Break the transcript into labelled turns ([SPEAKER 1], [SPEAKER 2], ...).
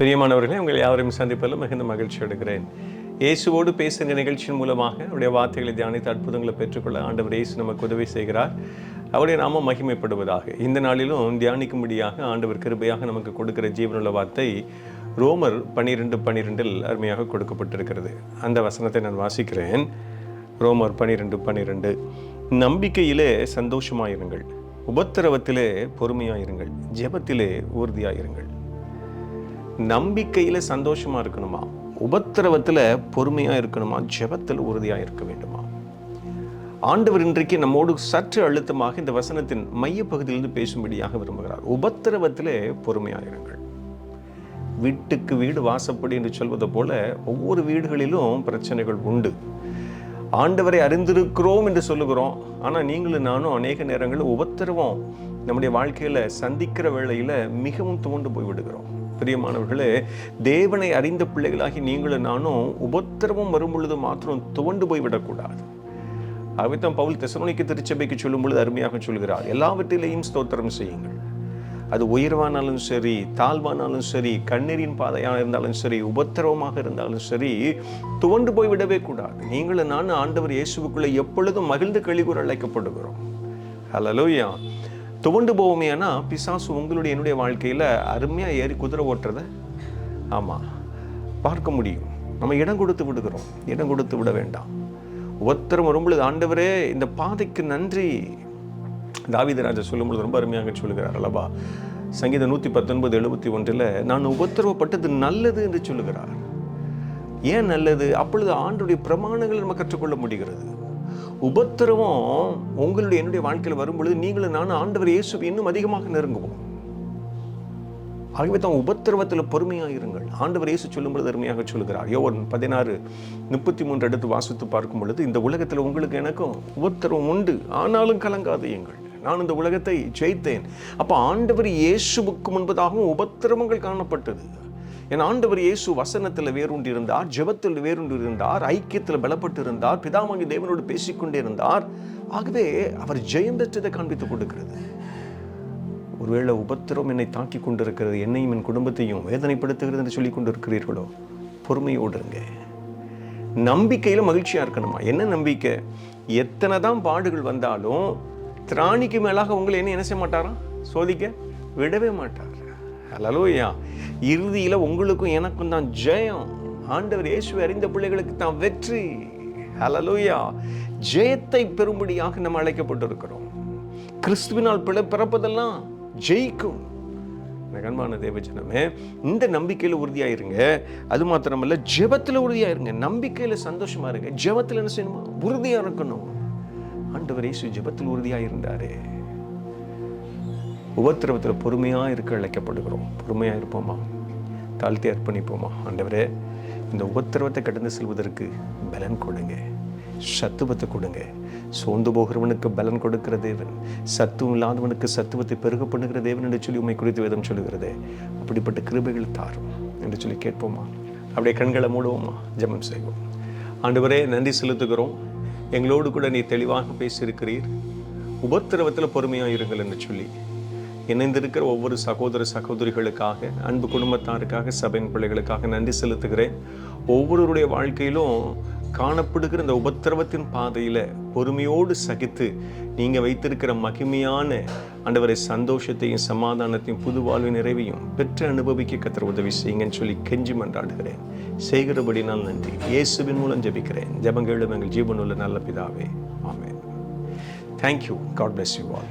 [SPEAKER 1] பிரியமானவர்களே உங்கள் யாவரையும் சந்திப்பதில் மிகுந்த மகிழ்ச்சி எடுக்கிறேன் இயேசுவோடு பேசுகிற நிகழ்ச்சியின் மூலமாக அவருடைய வார்த்தைகளை தியானித்து அற்புதங்களை பெற்றுக்கொள்ள ஆண்டவர் இயேசு நமக்கு உதவி செய்கிறார். அவருடைய நாம மகிமைப்படுவதாக. இந்த நாளிலும் தியானிக்கும்படியாக ஆண்டவர் கிருபையாக நமக்கு கொடுக்கிற ஜீவனுள்ள வார்த்தை ரோமர் பனிரெண்டு பனிரெண்டில் அருமையாக கொடுக்கப்பட்டிருக்கிறது. அந்த வசனத்தை நான் வாசிக்கிறேன். ரோமர் பனிரெண்டு பனிரெண்டு நம்பிக்கையிலே சந்தோஷமாயிருங்கள். உபத்திரவத்திலே பொறுமையாயிருங்கள். ஜெபத்திலே உறுதியாயிருங்கள் நம்பிக்கையில் சந்தோஷமாக இருக்கணுமா? உபத்திரவத்தில் பொறுமையாக இருக்கணுமா? ஜெபத்தில் உறுதியாக இருக்க வேண்டுமா? ஆண்டவர் இன்றைக்கு நம்மோடு சற்று அழுத்தமாக இந்த வசனத்தின் மையப்பகுதியிலிருந்து பேசும்படியாக விரும்புகிறார். உபத்திரவத்திலே பொறுமையாயிருங்கள் வீட்டுக்கு வீடு வாசப்படி என்று சொல்வது போல ஒவ்வொரு வீடுகளிலும் பிரச்சனைகள் உண்டு. ஆண்டவரை அறிந்திருக்கிறோம் என்று சொல்லுகிறோம். ஆனால் நீங்களும் நானும் அநேக நேரங்களில் உபத்திரவம் நம்முடைய வாழ்க்கையில் சந்திக்கிற வேளையில் மிகவும் தோண்டு போய் விடுகிறோம். பிரியமானவர்களே தேவனை அறிந்த பிள்ளைகளாகி நீங்களும் நானும் உபத்திரவம் வரும்பொழுது மாத்திரம் துவண்டு போய் விடக்கூடாது பவுல் தெசலோனிக்கு திருச்சபைக்கு சொல்லும் பொழுது அருமையாக சொல்கிறார். எல்லாவற்றிலேயும் ஸ்தோத்திரம் செய்யுங்கள். அது உயர்வானாலும் சரி தாழ்வானாலும் சரி கண்ணீரின் பாதையாக இருந்தாலும் சரி உபத்திரவமாக இருந்தாலும் சரி துவண்டு போய் விடவே கூடாது. நீங்களும் நான் ஆண்டவர் இயேசுவுக்குள்ளே எப்பொழுதும் மகிழ்ந்து கழிவுற அழைக்கப்படுகிறோம். ஹலலோயா துவண்டு போவோமேனா பிசாசு உங்களுடைய என்னுடைய வாழ்க்கையில் அருமையாக ஏறி குதிரை ஓட்டுறத ஆமாம் பார்க்க முடியும். நம்ம இடம் கொடுத்து விடுகிறோம். இடம் கொடுத்து விட வேண்டாம். ஒருத்தரும் வரும்பொழுது ஆண்டவரே இந்த பாதைக்கு நன்றி. தாவிதராஜா சொல்லும்பொழுது ரொம்ப அருமையாக சொல்லுகிறார். அல்லவா? சங்கீதம் நூற்றி பத்தொன்பது எழுபத்தி ஒன்றில் நான் உபத்திரவப்பட்டது நல்லது என்று சொல்லுகிறார். ஏன் நல்லது? அப்பொழுது ஆண்டுடைய பிரமாணங்களை நம்ம கற்றுக்கொள்ள முடிகிறது. உபத்திரவம் உங்களுடைய என்னுடைய வாழ்க்கையில் வரும்பொழுது நீங்களும் நானும் ஆண்டவர் இயேசு இன்னும் அதிகமாக நெருங்குவோம். ஆகவே தான் உபத்திரவத்தில் பொறுமையாக இருங்கள். ஆண்டவர் இயேசு சொல்லும் பொழுது அருமையாக சொல்கிறார் யோவன் பதினாறு முப்பத்தி மூன்று எடுத்து வாசித்து பார்க்கும் பொழுது இந்த உலகத்தில் உங்களுக்கு எனக்கும் உபத்திரவம் உண்டு. ஆனாலும் கலங்காதையுங்கள் நான் இந்த உலகத்தை ஜெயித்தேன். அப்போ ஆண்டவர் இயேசுவுக்கு முன்பதாகவும் உபத்திரவங்கள் காணப்பட்டது. என் ஆண்டவர் இயேசு வசனத்தில் வேரூன்றி இருந்தார் ஜெபத்தில் வேரூன்றி இருந்தார் ஐக்கியத்தில் பலப்பட்டு இருந்தார் பிதாமகி தேவனோடு பேசிக்கொண்டே இருந்தார் ஆகவே அவர் ஜெயம் பெற்றதை காண்பித்துக் கொடுக்கிறது. ஒருவேளை உபத்திரம் என்னை தாக்கி கொண்டிருக்கிறது என்னையும் என் குடும்பத்தையும் வேதனைப்படுத்துகிறது என்று சொல்லி கொண்டிருக்கிறீர்களோ? பொறுமையோடு இருங்க. நம்பிக்கையில் மகிழ்ச்சியாக இருக்கணுமா? என்ன நம்பிக்கை? எத்தனை தான் பாடுகள் வந்தாலும் திராணிக்கு மேலாக உங்களை என்ன என்ன செய்ய மாட்டாராம் சோதிக்க? விடவே மாட்டார். அலலோயா இறுதியில் உங்களுக்கும் எனக்கும் தான் ஜெயம். ஆண்டவர் இயேசு அறிந்த பிள்ளைகளுக்கு தான் வெற்றி. ஹலலோயா ஜெயத்தை பெறும்படியாக நம்ம அழைக்கப்பட்டிருக்கிறோம். கிறிஸ்துவினால் பிழை பிறப்பதெல்லாம் ஜெயிக்கும். அன்பான தேவஜனமே இந்த நம்பிக்கையில் உறுதியாயிருங்க. அது மாத்திரமல்ல ஜெபத்தில் உறுதியாயிருங்க. நம்பிக்கையில் சந்தோஷமா இருங்க. ஜெபத்தில் என்ன செய்யணுமா? உறுதியாக இருக்கணும். ஆண்டவர் இயேசு ஜெபத்தில் உறுதியாக இருந்தாரே உபத்திரவத்தில் பொறுமையாக இருக்க அழைக்கப்படுகிறோம். பொறுமையாக இருப்போமா? தாழ்த்தி அர்ப்பணிப்போமா? ஆண்டவரே இந்த உபத்திரவத்தை கடந்து செல்வதற்கு பலன் கொடுங்க. சத்துவத்தை கொடுங்க. சோர்ந்து போகிறவனுக்கு பலன் கொடுக்கிற தேவன் சத்துவம் இல்லாதவனுக்கு சத்துவத்தை பெருக பண்ணுகிற தேவன் என்று சொல்லி உண்மை குறித்து வேதம் சொல்லுகிறது. அப்படிப்பட்ட கிருபைகள் தாரும் என்று சொல்லி கேட்போமா? அப்படியே கண்களை மூடுவோமா? ஜெபம் செய்வோம். ஆண்டவரே நன்றி செலுத்துகிறோம். எங்களோடு கூட நீ தெளிவாக பேசியிருக்கிறீர். உபத்திரவத்தில் பொறுமையாக இருங்கள் என்று சொல்லி இணைந்திருக்கிற ஒவ்வொரு சகோதர சகோதரிகளுக்காக அன்பு குடும்பத்தாருக்காக சபையின் பிள்ளைகளுக்காக நன்றி செலுத்துகிறேன். ஒவ்வொருவருடைய வாழ்க்கையிலும் காணப்படுகிற இந்த உபத்திரவத்தின் பாதையில் பொறுமையோடு சகித்து நீங்கள் வைத்திருக்கிற மகிமையான ஆண்டவரை சந்தோஷத்தையும் சமாதானத்தையும் புது வாழ்வு நிறைவையும் பெற்று அனுபவிக்க கத்திர உதவி செய்யுங்கன்னு சொல்லி கெஞ்சி மன்றாடுகிறேன். செய்கிறபடி நான் நன்றி. இயேசுவின் மூலம் ஜபிக்கிறேன். ஜபங்களும் எங்கள் ஜீவனுள்ள நல்ல பிதாவே. ஆமே thank you God bless you all